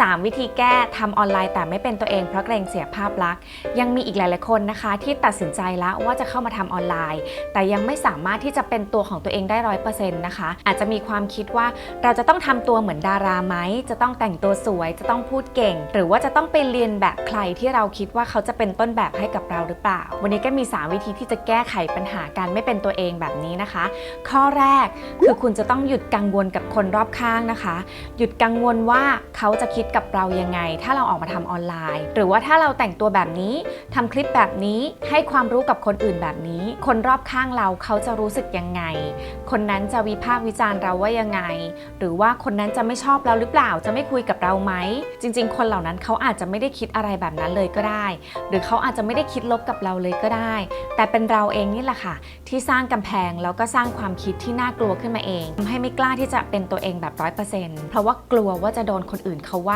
3 วิธีแก้ทำออนไลน์แต่ไม่เป็นตัวเองเพราะเกรงเสียภาพลักษณ์ ยังมีอีกหลาย ๆ คนนะคะ ที่ตัดสินใจแล้วว่าจะเข้ามาทำออนไลน์ แต่ยังไม่สามารถที่จะเป็นตัวของตัวเองได้ร้อยเปอร์เซ็นต์นะคะ อาจจะมีความคิดว่าเราจะต้องทำตัวเหมือนดาราไหม จะต้องแต่งตัวสวย จะต้องพูดเก่ง หรือว่าจะต้องไปเรียนแบบใครที่เราคิดว่าเขาจะเป็นต้นแบบให้กับเราหรือเปล่า วันนี้ก็มี 3 วิธีที่จะแก้ไขปัญหาการไม่เป็นตัวเองแบบนี้นะคะ ข้อแรกคือคุณจะต้องหยุดกังวลกับคนรอบข้างนะคะ หยุดกังวลว่าเขาจะคิดกับเรายังไง ถ้าเราออกมาทำออนไลน์ หรือว่าถ้าเราแต่งตัวแบบนี้ทำคลิปแบบนี้ให้ความรู้กับคนอื่นแบบนี้ คนรอบข้างเราเขาจะรู้สึกยังไง คนนั้นจะวิพากษ์วิจารณ์เราว่ายังไง หรือว่าคนนั้นจะไม่ชอบเราหรือเปล่าจะไม่คุยกับเราไหม จริง ๆ คนเหล่านั้นเขาอาจจะไม่ได้คิดอะไรแบบนั้นเลยก็ได้ หรือเขาอาจจะไม่ได้คิดลบกับเราเลยก็ได้ แต่เป็นเราเองนี่แหละค่ะ ที่สร้างกำแพงแล้วก็สร้างความคิดที่น่ากลัวขึ้นมาเองทำให้ไม่กล้าที่จะเป็นตัวเองแบบร้อยเปอร์เซ็นต์เพราะว่ากลัวว่าจะโดนคนอื่นเขาว่า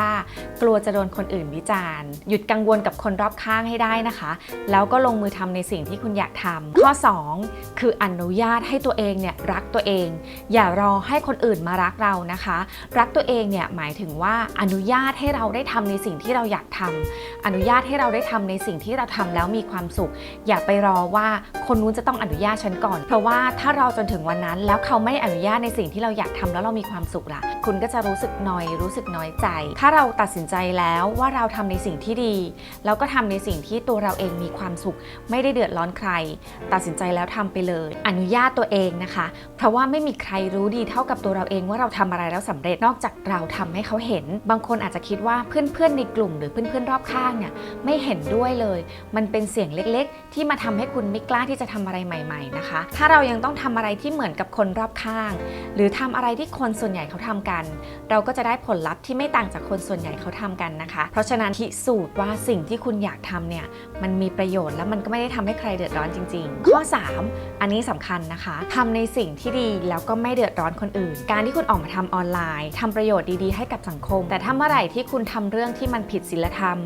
กลัวจะโดนคนอื่นวิจารณ์ หยุดกังวลกับคนรอบข้างให้ได้นะคะ แล้วก็ลงมือทำในสิ่งที่คุณอยากทำข้อ 2 คืออนุญาตให้ตัวเองเนี่ยรักตัวเอง อย่ารอให้คนอื่นมารักเรานะคะ รักตัวเองเนี่ยหมายถึงว่าอนุญาตให้เราได้ทำในสิ่งที่เราอยากทำอนุญาตให้เราได้ทำในสิ่งที่เราทำแล้วมีความสุข อย่าไปรอว่าคนนู้นจะต้องอนุญาตฉันก่อน เพราะว่าถ้ารอจนถึงวันนั้น แล้วเขาไม่อนุญาตในสิ่งที่เราอยากทำแล้วเรามีความสุขล่ะ คุณก็จะรู้สึกนอยรู้สึกน้อยใจ ถ้าเราตัดสินใจแล้วว่าเราทำในสิ่งที่ดี แล้วก็ทำในสิ่งที่ตัวเราเองมีความสุข ไม่ได้เดือดร้อนใคร ตัดสินใจแล้วทำไปเลย อนุญาตตัวเองนะคะ เพราะว่าไม่มีใครรู้ดีเท่ากับตัวเราเองว่าเราทำอะไรแล้วสำเร็จนอกจากเราทำให้เขาเห็น บางคนอาจจะคิดว่าเพื่อนๆในกลุ่ม หรือเพื่อนๆรอบข้างเนี่ยไม่เห็นด้วยเลย มันเป็นเสียงเล็กๆ ที่มาทำให้คุณไม่กล้าที่จะทำอะไรใหม่ ๆนะคะ ถ้าเรายังต้องทำอะไรที่เหมือนกับคนรอบข้าง หรือทำอะไรที่คนส่วนใหญ่เขาทำกัน เราก็จะได้ผลลัพธ์ที่ไม่ต่างจากคนส่วนใหญ่เขาทำกันนะคะ เพราะฉะนั้นพิสูจน์ว่าสิ่งที่คุณอยากทำเนี่ยมันมีประโยชน์และมันก็ไม่ได้ทำให้ใครเดือดร้อนจริง ๆ ข้อ 3 อันนี้สำคัญนะคะทำในสิ่งที่ดีแล้วก็ไม่เดือดร้อนคนอื่น การที่คุณออกมาทำออนไลน์ทำประโยชน์ดีๆให้กับสังคม แต่ถ้าเมื่อไหร่ที่คุณทำเรื่องที่มันผิดศีลธรรม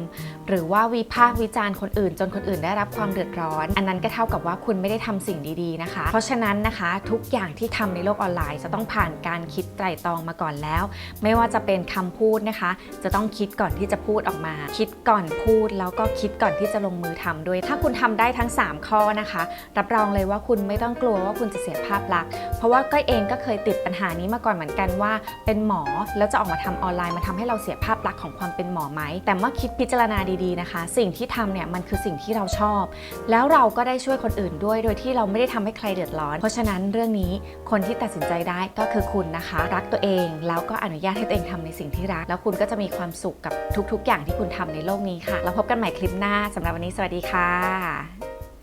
หรือว่าวิพากษ์วิจารณ์คนอื่น จนคนอื่นได้รับความเดือดร้อน อันนั้นก็เท่ากับว่าคุณไม่ได้ทำสิ่งดีๆนะคะ เพราะฉะนั้นนะคะทุกอย่างที่ทำในโลกออนไลน์ จะต้องผ่านการคิดไตร่ตรองมาก่อนแล้ว ไม่ว่าจะเป็นคำพูดนะคะจะต้องคิดก่อนที่จะพูดออกมา คิดก่อนพูดแล้วก็คิดก่อนที่จะลงมือทำด้วย ถ้าคุณทำได้ทั้ง 3 ข้อนะคะ รับรองเลยว่าคุณไม่ต้องกลัวว่าคุณจะเสียภาพลักษณ์เพราะว่าก้อยเองก็เคยติดปัญหานี้มาก่อนเหมือนกันว่า เป็นหมอแล้วจะออกมาทำออนไลน์มาทำให้เราเสียภาพลักษณ์ของความเป็นหมอไหมแต่เมื่อคิดพิจารณาดีๆนะคะ สิ่งที่ทำเนี่ยมันคือสิ่งที่เราชอบ แล้วเราก็ได้ช่วยคนอื่นด้วย โดยที่เราไม่ได้ทำให้ใครเดือดร้อน เพราะฉะนั้นเรื่องนี้คนที่ตัดสินใจได้ก็คือคุณนะคะ รักตัวเองแล้วก็อนุญาตให้ตัวเองทำในสิ่งที่รัก แล้วคุณก็จะมีความสุขกับทุกๆ อย่างที่คุณทำในโลกนี้ค่ะ แล้วพบกันใหม่คลิปหน้าสำหรับวันนี้สวัสดีค่ะ